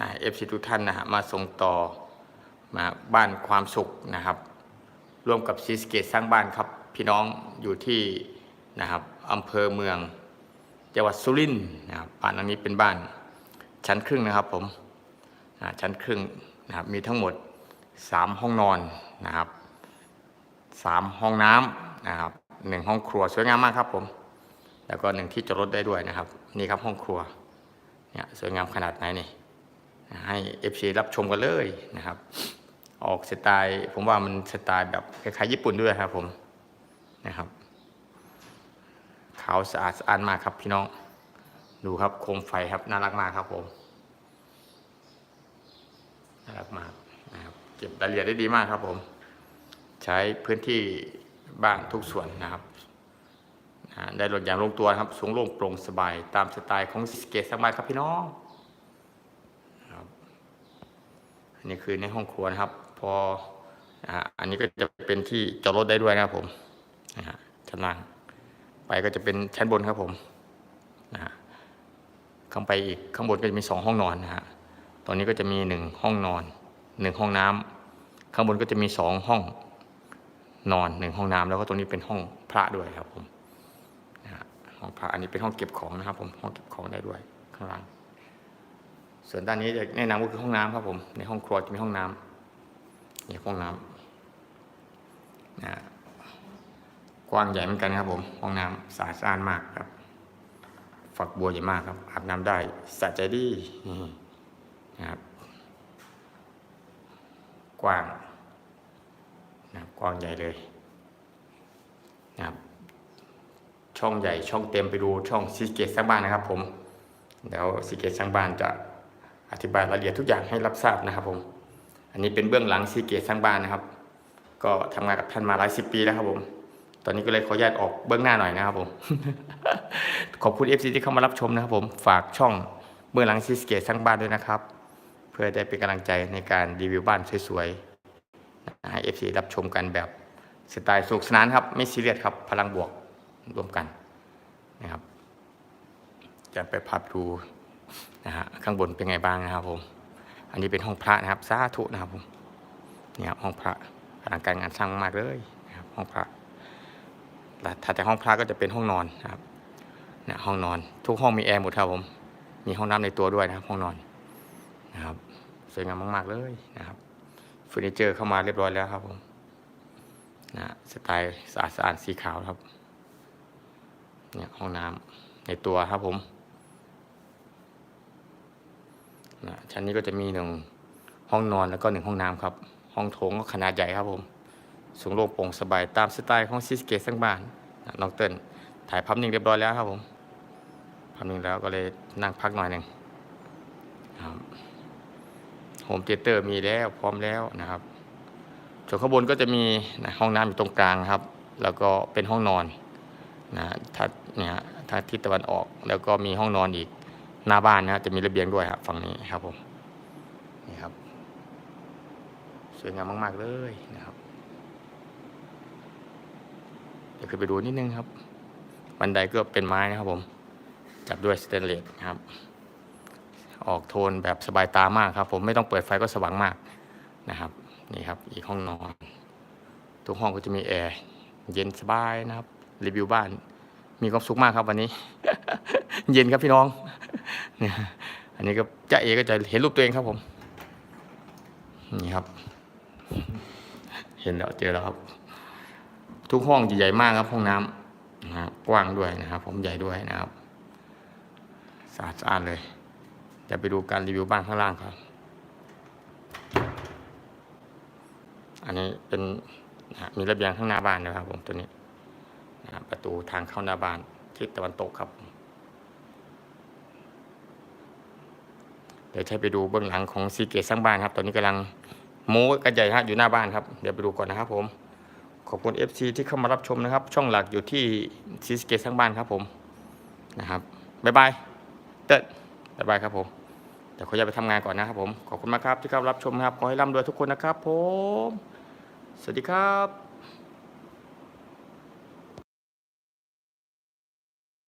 นะเอฟซีทุกท่านนะฮะมาส่งต่อมาบ้านความสุขนะครับ ร่วมกับซีสเกตสร้างบ้านครับ พี่น้องอยู่ที่นะครับอำเภอเมืองจังหวัดสุรินทร์นะครับบ้านหลังนี้เป็นบ้านชั้นครึ่งนะครับผมชั้นครึ่งนะครับมีทั้งหมด 3 ห้องนอนนะครับสามห้องน้ำนะครับหนึ่งห้องครัวสวยงามมากครับผม แล้วก็หนึ่งที่จอดรถได้ด้วยนะครับ นี่ครับห้องครัวเนี่ยสวยงามขนาดไหนนี่ ให้ FC รับชมกันเลยนะครับ ออกสไตล์ผมว่ามันสไตล์แบบคล้ายๆญี่ปุ่นด้วยครับผมนะครับขาวสะอาดสะอาดมากครับพี่น้อง ดูครับโคมไฟครับน่ารักมากครับผมน่ารักมากนะครับเก็บรายละเอียดได้ดีมากครับผม ใช้พื้นที่บ้านทุกส่วนนะครับได้รถอย่างลงตัวครับ สูงโล่งโปร่งสบาย ตามสไตล์ของสเกตสบานครับพี่น้องครับอั นนี้คือในห้องครัวนะครับ พออ่าอันนี้ก็จะเป็นที่จอดรถได้ด้วยนะครับผมนะฮะชั้นล่าง ไปก็จะเป็นชั้นบนครับผมนะฮะข้างไปอีกข้างบนก็จะมีสองห้องนอนนะฮะตอนนี้ก็จะมีหนึ่งห้องนอนหนึ่งห้องน้ำข้างบนก็จะมีสองห้องนอนหนึ่งห้องน้ำแล้วก็ตรงนี้เป็นห้องพระด้วยครับผมนะฮะห้องพระอันนี้เป็นห้องเก็บของนะครับผมห้องเก็บของได้ด้วยข้างล่าง ส่วนด้านนี้จะแนะนำก็คือห้องน้ำครับผม ในห้องครัวจะมีห้องน้ำนี่ห้องน้ำนะกว้างใหญ่เหมือนกันครับผม ห้องน้ำสะอาดสะอานมากครับ ฝักบัวใหญ่มากครับ อาบน้ำได้สะใจดีนี่นะครับ กว้างนะกว้างใหญ่เลยนะครับ ช่องใหญ่ช่องเต็มไปดูช่องซีเกตสร้างบ้านนะครับผม เดี๋ยวซีเกตสร้างบ้านจะ อธิบายรายละเอียดทุกอย่างให้รับทราบนะครับผม อันนี้เป็นเบื้องหลังซีเกตสร้างบ้านนะครับ ก็ทำงานกับท่านมาหลายสิบปีแล้วครับผม ตอนนี้ก็เลยขออนุญาตออกเบื้องหน้าหน่อยนะครับผม ขอบคุณ FC ที่เข้ามารับชมนะครับผม ฝากช่องเบื้องหลังซีเกตสร้างบ้านด้วยนะครับ เพื่อได้เป็นกำลังใจในการรีวิวบ้านสวยๆให้ FC รับชมกันแบบสไตล์สนุกสนานครับ ไม่ซีเรียสครับ พลังบวกรวมกันนะครับจะไปพับดู นะฮะข้างบนเป็นไงบ้างนะครับผม อันนี้เป็นห้องพระนะครับสาธุนะครับผมนี่ครับห้องพระอลังการงานสร้างมากเลยนะครับห้องพระแล้วถัดจากห้องพระก็จะเป็นห้องนอนนะครับเนี่ยห้องนอน ทุกห้องมีแอร์หมดครับผม มีห้องน้ำในตัวด้วยนะครับ ห้องนอนนะครับสวยงามมาก ๆเลยนะครับเฟอร์นิเจอร์เข้ามาเรียบร้อยแล้วครับผมนะสไตล์สะอาดสะอาดสีขาวครับเนี่ยห้องน้ำในตัวครับผม นะชั้นนี้ก็จะมีหนึ่งห้องนอนแล้วก็หนึ่งห้องน้ำครับ ห้องโถงก็ขนาดใหญ่ครับผม สูงโล่งโปร่งสบายตามสไตล์ของซิสเกตสร้างบ้านนะน้องเติ้ลถ่ายภาพนิ่งเรียบร้อยแล้วครับผมภาพนิ่งแล้วก็เลยนั่งพักหน่อยหนึ่งครับโฮมเตเตอร์มีแล้วพร้อมแล้วนะครับส่วนข้างบนก็จะมีนะห้องน้ำอยู่ตรงกลางครับ แล้วก็เป็นห้องนอนนะทัดเนี่ยทางทิศตะวันออก แล้วก็มีห้องนอนอีก หน้าบ้านนะจะมีระเบียงด้วยครับฝั่งนี้ครับผมนี่ครับ สวยงามมาก ๆ เลยนะครับเดี๋ยวขึ้นไปดูนิดนึงครับบันไดก็เป็นไม้นะครับผม จับด้วยสเตนเลสครับ ออกโทนแบบสบายตามากครับ ผมไม่ต้องเปิดไฟก็สว่างมากนะครับนี่ครับ อีกห้องนอน ทุกห้องก็จะมีแอร์เย็นสบายนะครับ รีวิวบ้าน มีความสุขมากครับวันนี้ เย็นครับพี่น้อง เนี่ยอันนี้ก็จะเอก็จะเห็นรูปตัวเองครับผม นี่ครับ เห็นแล้วเจอแล้วครับ ทุกห้องใหญ่มากครับห้องน้ำนะครับกว้างด้วยนะครับ ผมใหญ่ด้วยนะครับสะอาดสะอาดเลยจะไปดูการรีวิวบ้านข้างล่างครับ อันนี้เป็นนะมีระเบียงข้างหน้าบ้านนะครับผมตัวนี้นะฮะประตูทางเข้าหน้าบ้านทิศตะวันตกครับ เดี๋ยวใช้ไปดูเบื้องหลังของซีเกตสร้างบ้านครับ ตอนนี้กำลังโม้กันใหญ่ฮะอยู่หน้าบ้านครับ เดี๋ยวไปดูก่อนนะครับผม ขอบคุณ FC ที่เข้ามารับชมนะครับ ช่องหลักอยู่ที่ซีสเกตสร้างบ้านครับผมนะครับบ๊ายบายเติร์ดบ๊ายบายครับผมเดี๋ยวขอจะไปทำงานก่อนนะครับผม ขอบคุณมากครับที่เข้ารับชมนะครับ ขอให้ร่ำรวยทุกคนนะครับผม สวัสดีครับ